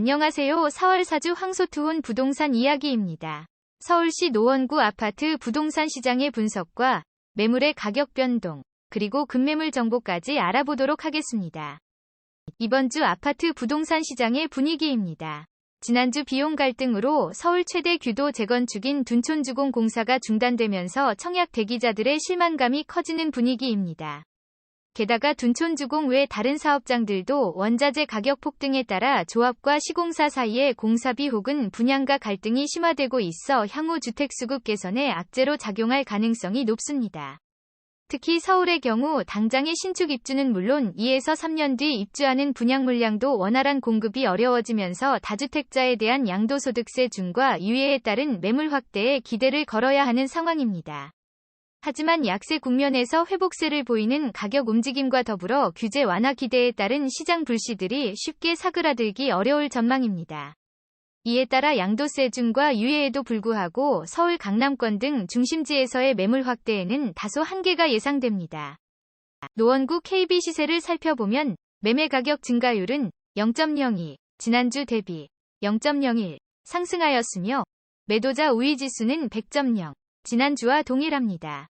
안녕하세요. 4월 사주 황소투혼 부동산 이야기입니다. 서울시 노원구 아파트 부동산 시장의 분석과 매물의 가격 변동, 그리고 급매물 정보까지 알아보도록 하겠습니다. 이번 주 아파트 부동산 시장의 분위기입니다. 지난주 비용 갈등으로 서울 최대 규도 재건축인 둔촌주공 공사가 중단되면서 청약 대기자들의 실망감이 커지는 분위기입니다. 게다가 둔촌주공 외 다른 사업장들도 원자재 가격 폭등에 따라 조합과 시공사 사이에 공사비 혹은 분양가 갈등이 심화되고 있어 향후 주택 수급 개선에 악재로 작용할 가능성이 높습니다. 특히 서울의 경우 당장의 신축 입주는 물론 2에서 3년 뒤 입주하는 분양 물량도 원활한 공급이 어려워지면서 다주택자에 대한 양도소득세 중과 유예에 따른 매물 확대에 기대를 걸어야 하는 상황입니다. 하지만 약세 국면에서 회복세를 보이는 가격 움직임과 더불어 규제 완화 기대에 따른 시장 불씨들이 쉽게 사그라들기 어려울 전망입니다. 이에 따라 양도세 중과 유예에도 불구하고 서울 강남권 등 중심지에서의 매물 확대에는 다소 한계가 예상됩니다. 노원구 KB 시세를 살펴보면 매매 가격 증가율은 0.02, 지난주 대비 0.01 상승하였으며 매도자 우위 지수는 100.0, 지난주와 동일합니다.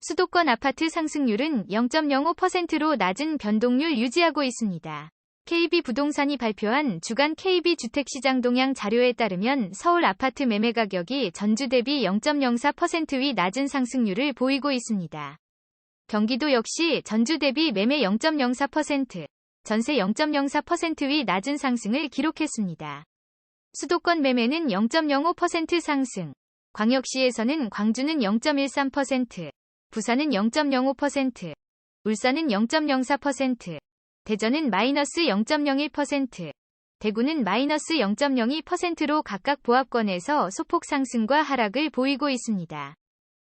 수도권 아파트 상승률은 0.05%로 낮은 변동률 유지하고 있습니다. KB 부동산이 발표한 주간 KB 주택시장 동향 자료에 따르면 서울 아파트 매매 가격이 전주 대비 0.04%위 낮은 상승률을 보이고 있습니다. 경기도 역시 전주 대비 매매 0.04%, 전세 0.04%위 낮은 상승을 기록했습니다. 수도권 매매는 0.05% 상승, 광역시에서는 광주는 0.13%, 부산은 0.05%, 울산은 0.04%, 대전은 마이너스 0.01%, 대구는 마이너스 0.02%로 각각 보합권에서 소폭 상승과 하락을 보이고 있습니다.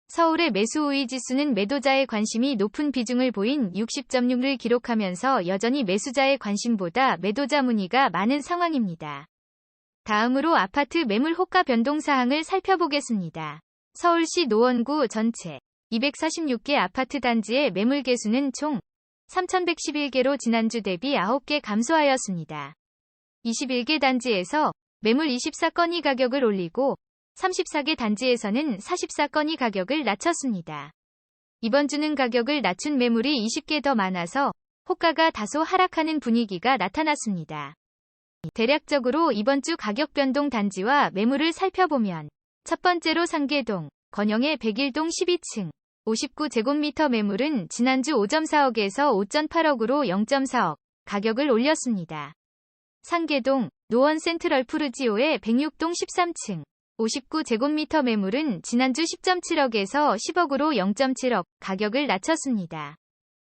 서울의 매수 우위 지수는 매도자의 관심이 높은 비중을 보인 60.6을 기록하면서 여전히 매수자의 관심보다 매도자 문의가 많은 상황입니다. 다음으로 아파트 매물 호가 변동 사항을 살펴보겠습니다. 서울시 노원구 전체 246개 아파트 단지의 매물 개수는 총 3,111개로 지난주 대비 9개 감소하였습니다. 21개 단지에서 매물 24건이 가격을 올리고 34개 단지에서는 44건이 가격을 낮췄습니다. 이번 주는 가격을 낮춘 매물이 20개 더 많아서 호가가 다소 하락하는 분위기가 나타났습니다. 대략적으로 이번 주 가격 변동 단지와 매물을 살펴보면 첫 번째로 상계동, 건영의 101동 12층, 59제곱미터 매물은 지난주 5.4억에서 5.8억으로 0.4억 가격을 올렸습니다. 상계동 노원 센트럴 푸르지오의 106동 13층 59제곱미터 매물은 지난주 10.7억에서 10억으로 0.7억 가격을 낮췄습니다.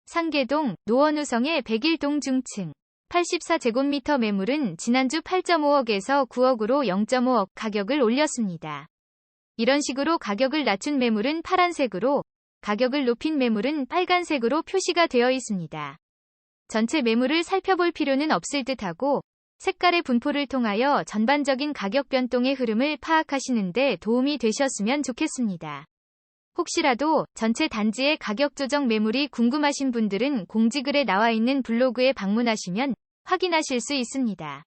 상계동 노원우성의 101동 중층 84제곱미터 매물은 지난주 8.5억에서 9억으로 0.5억 가격을 올렸습니다. 이런 식으로 가격을 낮춘 매물은 파란색으로 가격을 높인 매물은 빨간색으로 표시가 되어 있습니다. 전체 매물을 살펴볼 필요는 없을 듯하고 색깔의 분포를 통하여 전반적인 가격 변동의 흐름을 파악하시는데 도움이 되셨으면 좋겠습니다. 혹시라도 전체 단지의 가격 조정 매물이 궁금하신 분들은 공지글에 나와 있는 블로그에 방문하시면 확인하실 수 있습니다.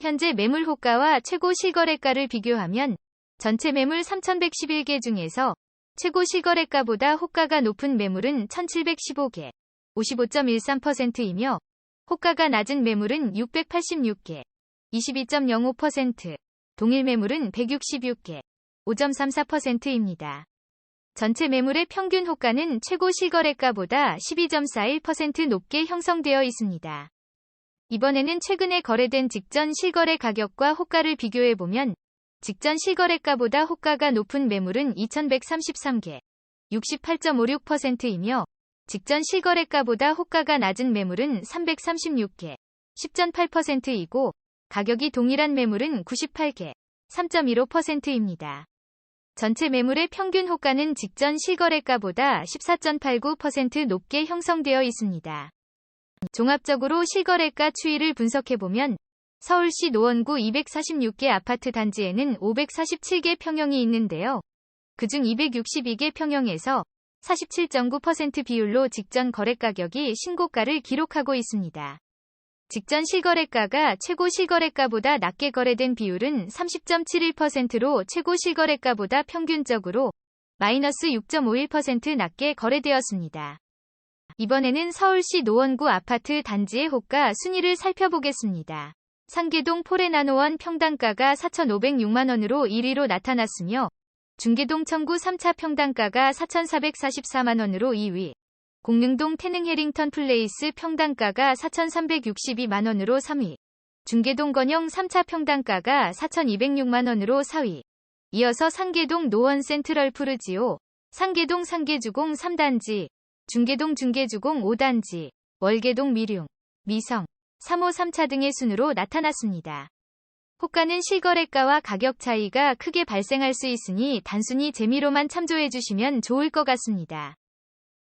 현재 매물 호가와 최고 실거래가를 비교하면 전체 매물 3111개 중에서 최고 실거래가보다 호가가 높은 매물은 1715개, 55.13%이며 호가가 낮은 매물은 686개, 22.05%, 동일 매물은 166개, 5.34%입니다. 전체 매물의 평균 호가는 최고 실거래가보다 12.41% 높게 형성되어 있습니다. 이번에는 최근에 거래된 직전 실거래 가격과 호가를 비교해보면 직전 실거래가보다 호가가 높은 매물은 2133개, 68.56%이며 직전 실거래가보다 호가가 낮은 매물은 336개, 10.8%이고 가격이 동일한 매물은 98개, 3.15%입니다. 전체 매물의 평균 호가는 직전 실거래가보다 14.89% 높게 형성되어 있습니다. 종합적으로 실거래가 추이를 분석해보면 서울시 노원구 246개 아파트 단지에는 547개 평형이 있는데요. 그중 262개 평형에서 47.9% 비율로 직전 거래 가격이 신고가를 기록하고 있습니다. 직전 실거래가가 최고 실거래가보다 낮게 거래된 비율은 30.71%로 최고 실거래가보다 평균적으로 마이너스 6.51% 낮게 거래되었습니다. 이번에는 서울시 노원구 아파트 단지의 호가 순위를 살펴보겠습니다. 상계동 포레나노원 평당가가 4,506만원으로 1위로 나타났으며 중계동 청구 3차 평당가가 4,444만원으로 2위, 공릉동 태능 해링턴 플레이스 평당가가 4,362만원으로 3위, 중계동 건영 3차 평당가가 4,206만원으로 4위, 이어서 상계동 노원 센트럴 푸르지오, 상계동 상계주공 3단지, 중계동 중계주공 5단지, 월계동 미룡, 미성, 3호 3차 등의 순으로 나타났습니다. 호가는 실거래가와 가격 차이가 크게 발생할 수 있으니 단순히 재미로만 참조해 주시면 좋을 것 같습니다.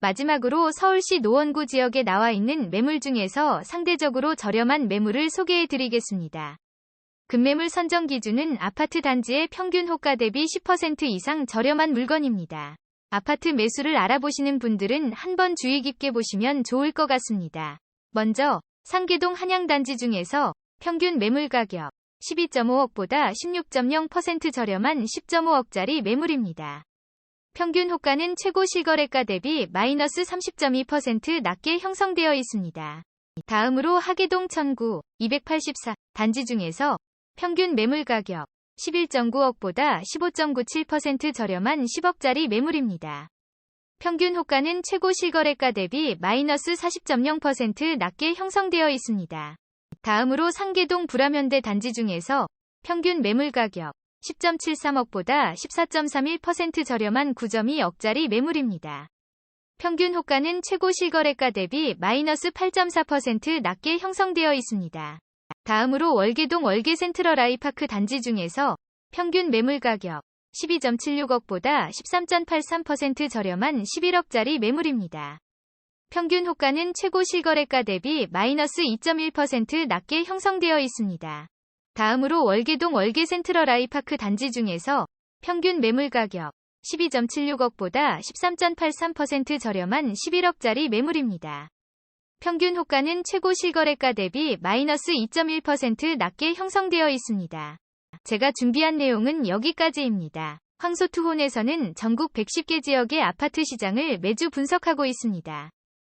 마지막으로 서울시 노원구 지역에 나와 있는 매물 중에서 상대적으로 저렴한 매물을 소개해 드리겠습니다. 급매물 선정 기준은 아파트 단지의 평균 호가 대비 10% 이상 저렴한 물건입니다. 아파트 매수를 알아보시는 분들은 한번 주의 깊게 보시면 좋을 것 같습니다. 먼저 상계동 한양단지 중에서 평균 매물 가격 12.5억보다 16.0% 저렴한 10.5억짜리 매물입니다. 평균 호가는 최고 실거래가 대비 마이너스 30.2% 낮게 형성되어 있습니다. 다음으로 하계동 천구 284 단지 중에서 평균 매물 가격 11.9억보다 15.97% 저렴한 10억짜리 매물입니다. 평균 호가는 최고 실거래가 대비 마이너스 40.0% 낮게 형성되어 있습니다. 다음으로 상계동 불암현대 단지 중에서 평균 매물 가격 10.73억보다 14.31% 저렴한 9.2억짜리 매물입니다. 평균 호가는 최고 실거래가 대비 마이너스 8.4% 낮게 형성되어 있습니다. 다음으로 월계동 월계 센트럴 아이파크 단지 중에서 평균 매물 가격 12.76억보다 13.83% 저렴한 11억짜리 매물입니다. 평균 호가는 최고 실거래가 대비 마이너스 2.1% 낮게 형성되어 있습니다. 다음으로 월계동 월계 센트럴 아이파크 단지 중에서 평균 매물 가격 12.76억보다 13.83% 저렴한 11억짜리 매물입니다. 평균 호가는 최고 실거래가 대비 마이너스 2.1% 낮게 형성되어 있습니다. 제가 준비한 내용은 여기까지입니다. 황소투혼에서는 전국 110개 지역의 아파트 시장을 매주 분석하고 있습니다.